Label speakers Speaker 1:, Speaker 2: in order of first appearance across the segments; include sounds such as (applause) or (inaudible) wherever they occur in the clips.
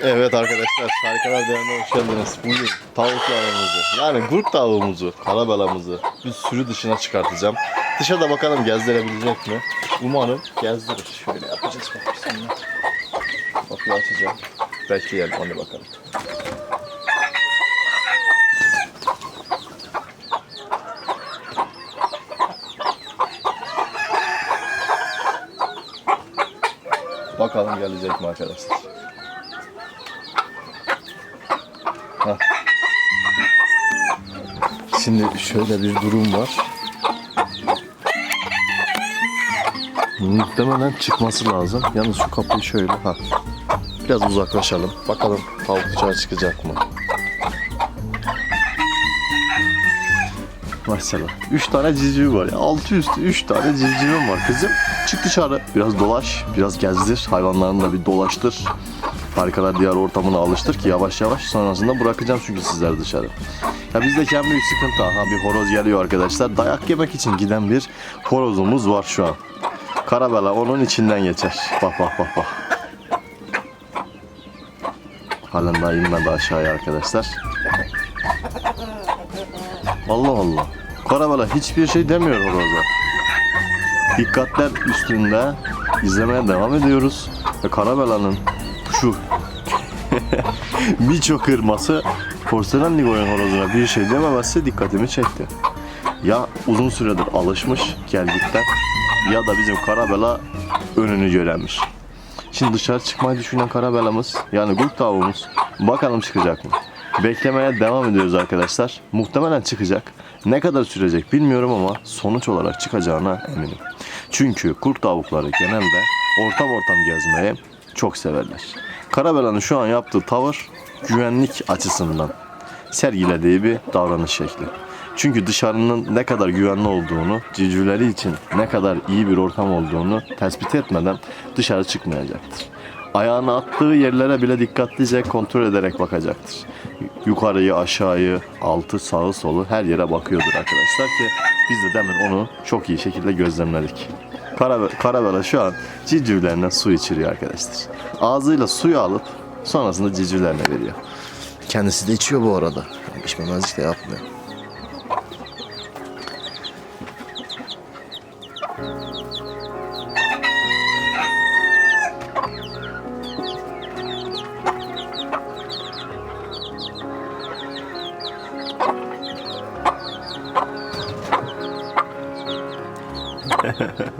Speaker 1: Evet arkadaşlar, Harikalar Derneği'ne hoş geldiniz. Bugün tavuklarımızı, yani gurk tavuğumuzu, karabelamızı bir sürü dışına çıkartacağım. Dışarıda bakalım gezdirebilecek mi? Umarım gezdirir. Şöyle yapacağız bak şimdi. Kapıyı açacağım. Bekleyelim, hadi bakalım. Bakalım gelecek mi arkadaşlar? Şimdi şöyle bir durum var. Muhtemelen çıkması lazım. Yalnız şu kapıyı şöyle ha. Biraz uzaklaşalım. Bakalım tavuk dışarı çıkacak mı? Maşallah. 3 tane civciv var ya. Altı üstü 3 tane civcivim var kızım. Çık dışarı. Biraz dolaş. Biraz gezdir. Hayvanlarını da bir dolaştır. Harikalar diğer ortamına alıştır ki yavaş yavaş sonrasında bırakacağım çünkü sizler dışarı. Ya bizdeki en büyük sıkıntı aha bir horoz geliyor arkadaşlar. Dayak yemek için giden bir horozumuz var şu an. Karabela onun içinden geçer. Bak bak bak bak. Halen daha inmedi aşağıya arkadaşlar. Allah Allah. Karabela hiçbir şey demiyor horoza. Dikkatler üstünde izlemeye devam ediyoruz. Ve Karabela'nın şu (laughs) birçok kırması porselen ligoyan horozuna bir şey dememesi dikkatimi çekti. Ya uzun süredir alışmış gelgitten ya da bizim Karabela önünü göremiş. Şimdi dışarı çıkmayı düşünen Karabelamız yani gurk tavuğumuz bakalım çıkacak mı? Beklemeye devam ediyoruz arkadaşlar. Muhtemelen çıkacak. Ne kadar sürecek bilmiyorum ama sonuç olarak çıkacağına eminim. Çünkü kurt tavukları genelde ortam ortam gezmeyi çok severler. Karabela'nın şu an yaptığı tavır güvenlik açısından sergilediği bir davranış şekli. Çünkü dışarının ne kadar güvenli olduğunu, civcivleri için ne kadar iyi bir ortam olduğunu tespit etmeden dışarı çıkmayacaktır. Ayağını attığı yerlere bile dikkatlice kontrol ederek bakacaktır. Yukarıyı, aşağıyı, altı, sağı, solu her yere bakıyordur arkadaşlar ki biz de demin onu çok iyi şekilde gözlemledik. Karabe Karabela şu an civcivlerine su içiriyor arkadaşlar. Ağzıyla suyu alıp sonrasında civcivlerine veriyor. Kendisi de içiyor bu arada. İçmemezlik de yapmıyor. (laughs)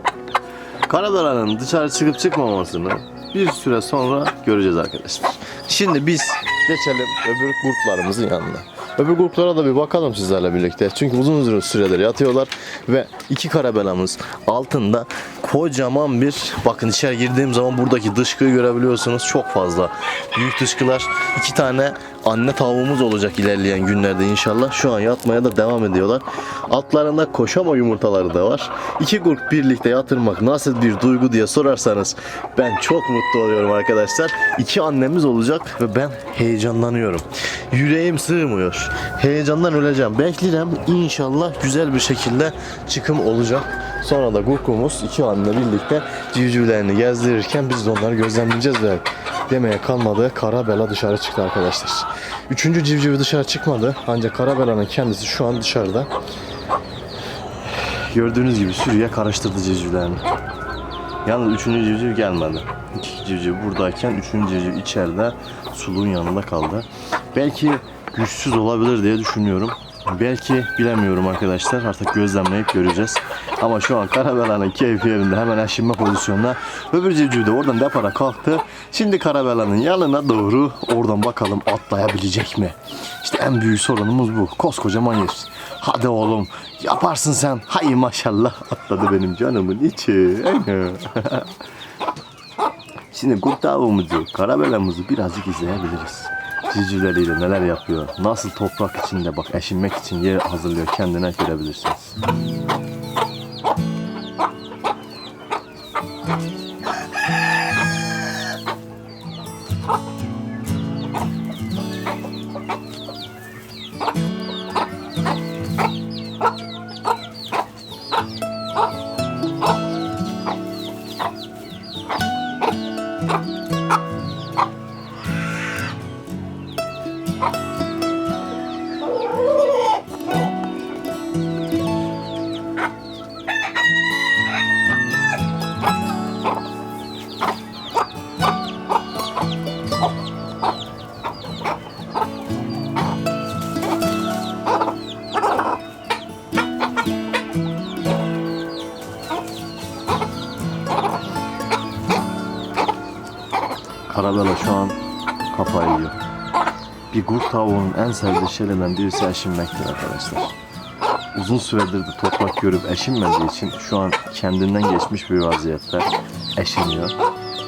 Speaker 1: Karabelanın dışarı çıkıp çıkmamasını bir süre sonra göreceğiz arkadaşlar. Şimdi biz geçelim öbür gruplarımızın yanına. Öbür gruplara da bir bakalım sizlerle birlikte. Çünkü uzun uzun süredir yatıyorlar ve iki karabelamız altında kocaman bir bakın içeri girdiğim zaman buradaki dışkıyı görebiliyorsunuz. Çok fazla büyük dışkılar. iki tane anne tavuğumuz olacak ilerleyen günlerde inşallah. Şu an yatmaya da devam ediyorlar. Altlarında koşama yumurtaları da var. İki grup birlikte yatırmak nasıl bir duygu diye sorarsanız ben çok mutlu oluyorum arkadaşlar. İki annemiz olacak ve ben heyecanlanıyorum. Yüreğim sığmıyor. Heyecandan öleceğim. Beklerim inşallah güzel bir şekilde çıkım olacak. Sonra da Gurkumuz iki anne birlikte civcivlerini gezdirirken biz de onları gözlemleyeceğiz ve demeye kalmadı. Karabela dışarı çıktı arkadaşlar. Üçüncü civcivi dışarı çıkmadı. Ancak Karabela'nın kendisi şu an dışarıda. Gördüğünüz gibi sürüye karıştırdı civcivlerini. Yalnız üçüncü civciv gelmedi. İki civciv buradayken üçüncü civciv içeride suluğun yanında kaldı. Belki güçsüz olabilir diye düşünüyorum. Belki bilemiyorum arkadaşlar. Artık gözlemleyip göreceğiz. Ama şu an Karabela'nın keyfi yerinde hemen aşınma pozisyonuna. Öbür civciv de oradan depara kalktı. Şimdi Karabela'nın yanına doğru oradan bakalım atlayabilecek mi? İşte en büyük sorunumuz bu. Koskocaman yer. Hadi oğlum yaparsın sen. Hay maşallah atladı benim canımın içi. (laughs) Şimdi kurt tavuğumuzu, karabelamızı birazcık izleyebiliriz. Civcivleriyle neler yapıyor, nasıl toprak içinde bak eşinmek için yer hazırlıyor kendine görebilirsiniz. Karabela şu an kafayı yiyor. Bir kurt tavuğunun en sevdiği şeylerden birisi eşinmektir arkadaşlar. Uzun süredir de toprak görüp eşinmediği için şu an kendinden geçmiş bir vaziyette eşiniyor.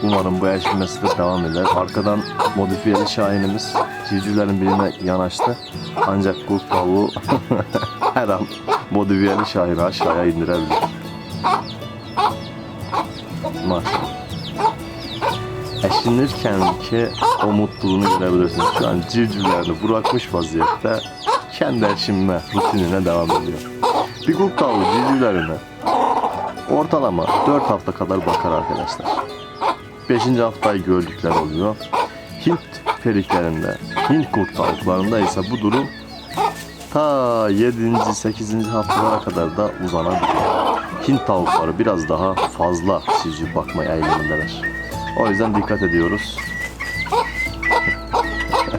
Speaker 1: Umarım bu eşinmesi de devam eder. Arkadan modifiyeli şahinimiz civcivlerin birine yanaştı. Ancak kurt tavuğu (laughs) her an modifiyeli şahini aşağıya indirebilir. Maşallah eşlenirken ki o mutluluğunu görebilirsiniz. Şu an civcivlerini bırakmış vaziyette kendi eşinme rutinine devam ediyor. Bir kurt tavuğu civcivlerine ortalama 4 hafta kadar bakar arkadaşlar. 5. haftayı gördükler oluyor. Hint periklerinde, Hint kurt tavuklarında ise bu durum ta 7. 8. haftalara kadar da uzanabiliyor. Hint tavukları biraz daha fazla civciv bakma eğilimindeler. O yüzden dikkat ediyoruz.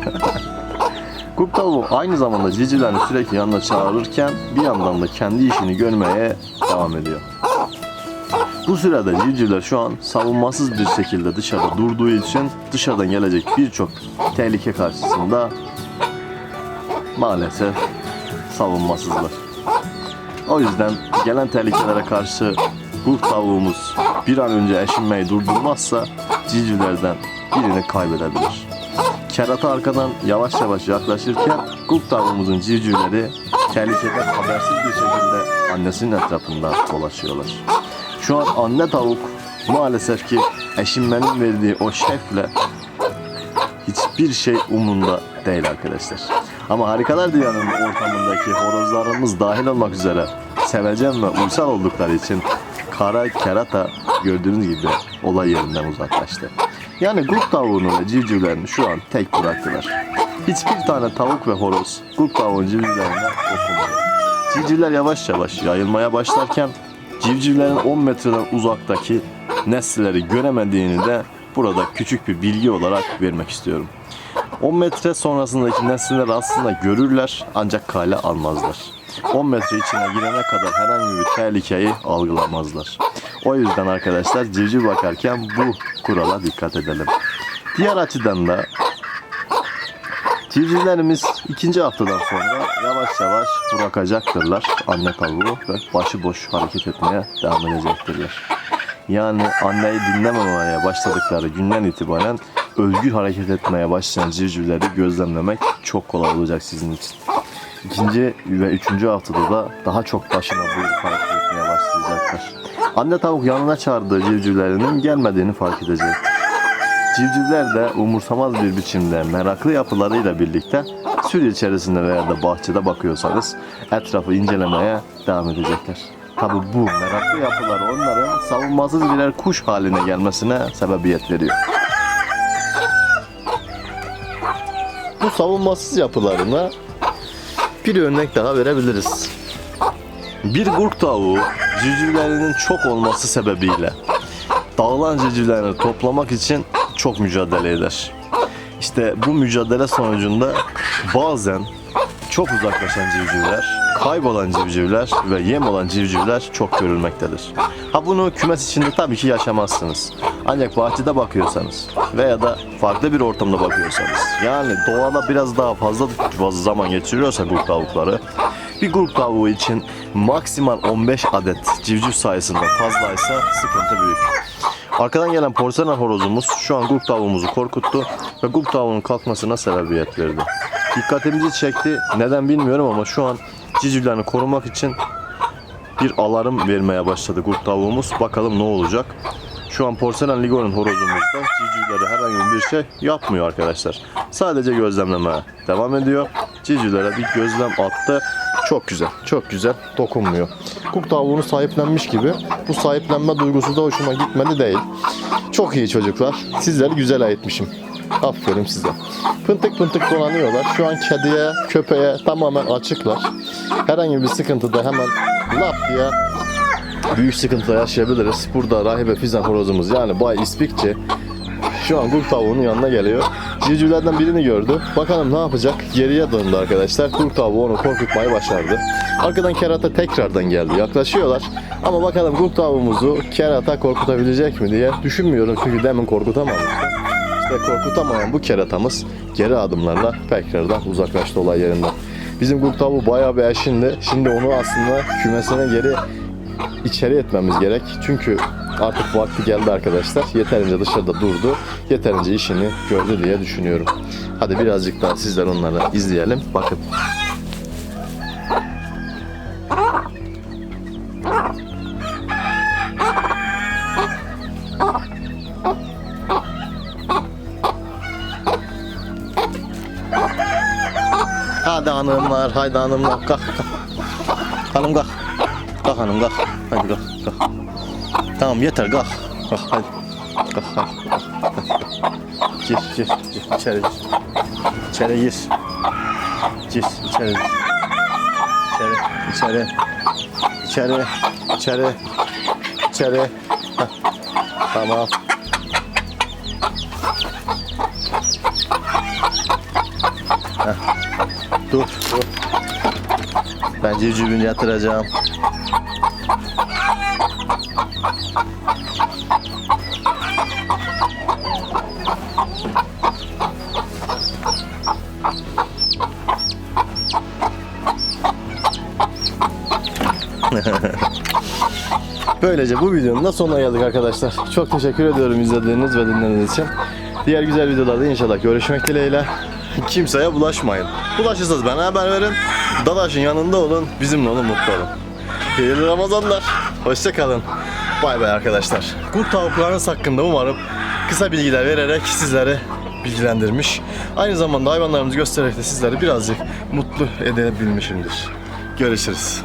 Speaker 1: (laughs) Kurt tavuğu aynı zamanda civcivlerini sürekli yanına çağırırken bir yandan da kendi işini görmeye devam ediyor. Bu sırada civcivler şu an savunmasız bir şekilde dışarıda durduğu için dışarıdan gelecek birçok tehlike karşısında maalesef savunmasızlar. O yüzden gelen tehlikelere karşı kurt tavuğumuz bir an önce eşinmeyi durdurmazsa civcivlerden birini kaybedebilir. Kerata arkadan yavaş yavaş yaklaşırken kurt tavuğumuzun civcivleri tehlikeden habersiz bir şekilde annesinin etrafında dolaşıyorlar. Şu an anne tavuk maalesef ki eşinmenin verdiği o şefle hiçbir şey umrunda değil arkadaşlar. Ama Harikalar Diyarı'nın ortamındaki horozlarımız dahil olmak üzere sevecen ve uysal oldukları için kara kerata gördüğünüz gibi olay yerinden uzaklaştı. Yani kurt tavuğunu ve civcivlerini şu an tek bıraktılar. Hiçbir tane tavuk ve horoz kurt tavuğun civcivlerine dokunmuyor. Civcivler yavaş yavaş yayılmaya başlarken civcivlerin 10 metreden uzaktaki nesilleri göremediğini de burada küçük bir bilgi olarak vermek istiyorum. 10 metre sonrasındaki nesiller aslında görürler ancak kale almazlar. 10 metre içine girene kadar herhangi bir tehlikeyi algılamazlar. O yüzden arkadaşlar civciv bakarken bu kurala dikkat edelim. Diğer açıdan da civcivlerimiz ikinci haftadan sonra yavaş yavaş bırakacaktırlar anne tavuğu ve başıboş hareket etmeye devam edecektirler. Yani anneyi dinlememeye başladıkları günden itibaren özgür hareket etmeye başlayan civcivleri gözlemlemek çok kolay olacak sizin için. İkinci ve üçüncü haftada da daha çok başına buyruk hareket etmeye başlayacaklar. Anne tavuk yanına çağırdığı civcivlerinin gelmediğini fark edecek. Civcivler de umursamaz bir biçimde meraklı yapılarıyla birlikte sürü içerisinde veya da bahçede bakıyorsanız etrafı incelemeye devam edecekler. Tabi bu meraklı yapılar onların savunmasız birer kuş haline gelmesine sebebiyet veriyor. Bu savunmasız yapılarına bir örnek daha verebiliriz. Bir gurk tavuğu civcivlerinin çok olması sebebiyle dağılan civcivlerini toplamak için çok mücadele eder. İşte bu mücadele sonucunda bazen çok uzaklaşan civcivler, kaybolan civcivler ve yem olan civcivler çok görülmektedir. Ha bunu kümes içinde tabii ki yaşamazsınız. Ancak bahçede bakıyorsanız veya da farklı bir ortamda bakıyorsanız yani doğada biraz daha fazla fazla zaman geçiriyorsa gurk tavukları bir grup tavuğu için maksimal 15 adet civciv sayısında fazlaysa sıkıntı büyük. Arkadan gelen porselen horozumuz şu an grup tavuğumuzu korkuttu ve grup tavuğunun kalkmasına sebebiyet verdi. Dikkatimizi çekti. Neden bilmiyorum ama şu an civcivlerini korumak için bir alarm vermeye başladı grup tavuğumuz. Bakalım ne olacak. Şu an porselen ligonun horozumuz da civcivlere herhangi bir şey yapmıyor arkadaşlar. Sadece gözlemlemeye devam ediyor. Civcivlere bir gözlem attı. Çok güzel, çok güzel. Dokunmuyor. Kurt tavuğunu sahiplenmiş gibi. Bu sahiplenme duygusu da hoşuma gitmedi değil. Çok iyi çocuklar. Sizleri güzel eğitmişim. Aferin size. Pıntık pıntık dolanıyorlar. Şu an kediye, köpeğe tamamen açıklar. Herhangi bir sıkıntıda hemen lap diye büyük sıkıntı yaşayabiliriz. Burada rahibe fizan horozumuz yani Bay İspikçi şu an kurt tavuğunun yanına geliyor. Civcivlerden birini gördü. Bakalım ne yapacak? Geriye döndü arkadaşlar. Kurt tavuğu onu korkutmayı başardı. Arkadan kerata tekrardan geldi. Yaklaşıyorlar. Ama bakalım kurt tavuğumuzu kerata korkutabilecek mi diye düşünmüyorum. Çünkü demin korkutamamıştı. İşte korkutamayan bu keratamız geri adımlarla tekrardan uzaklaştı olay yerinden. Bizim kurt tavuğu bayağı bir eşindi. Şimdi onu aslında kümesine geri içeri etmemiz gerek. Çünkü artık vakti geldi arkadaşlar. Yeterince dışarıda durdu. Yeterince işini gördü diye düşünüyorum. Hadi birazcık daha sizler onları izleyelim. Bakın. Hadi hanımlar, haydi hanımlar. Kalk, kalk. Hanım kalk. Kalk hanım kalk. Hadi kalk, kalk. Tamam yeter kalk. Kalk hadi. Kalk hadi. Gir, gir, gir. İçeri gir. İçeri gir. Gir, içeri gir. İçeri, içeri. İçeri, içeri. İçeri. Heh. Tamam. Heh. Dur, dur. Ben civcivini yatıracağım. (laughs) Böylece bu videonun da sonuna geldik arkadaşlar. Çok teşekkür ediyorum izlediğiniz ve dinlediğiniz için. Diğer güzel videolarda inşallah görüşmek dileğiyle. (laughs) Kimseye bulaşmayın. Bulaşırsanız bana haber verin. Dadaş'ın yanında olun, bizimle olun, mutlu olun. İyi Ramazanlar. Hoşçakalın. Bay bay arkadaşlar. Kurt tavuklarınız hakkında umarım kısa bilgiler vererek sizleri bilgilendirmiş. Aynı zamanda hayvanlarımızı göstererek de sizleri birazcık mutlu edebilmişimdir. Görüşürüz.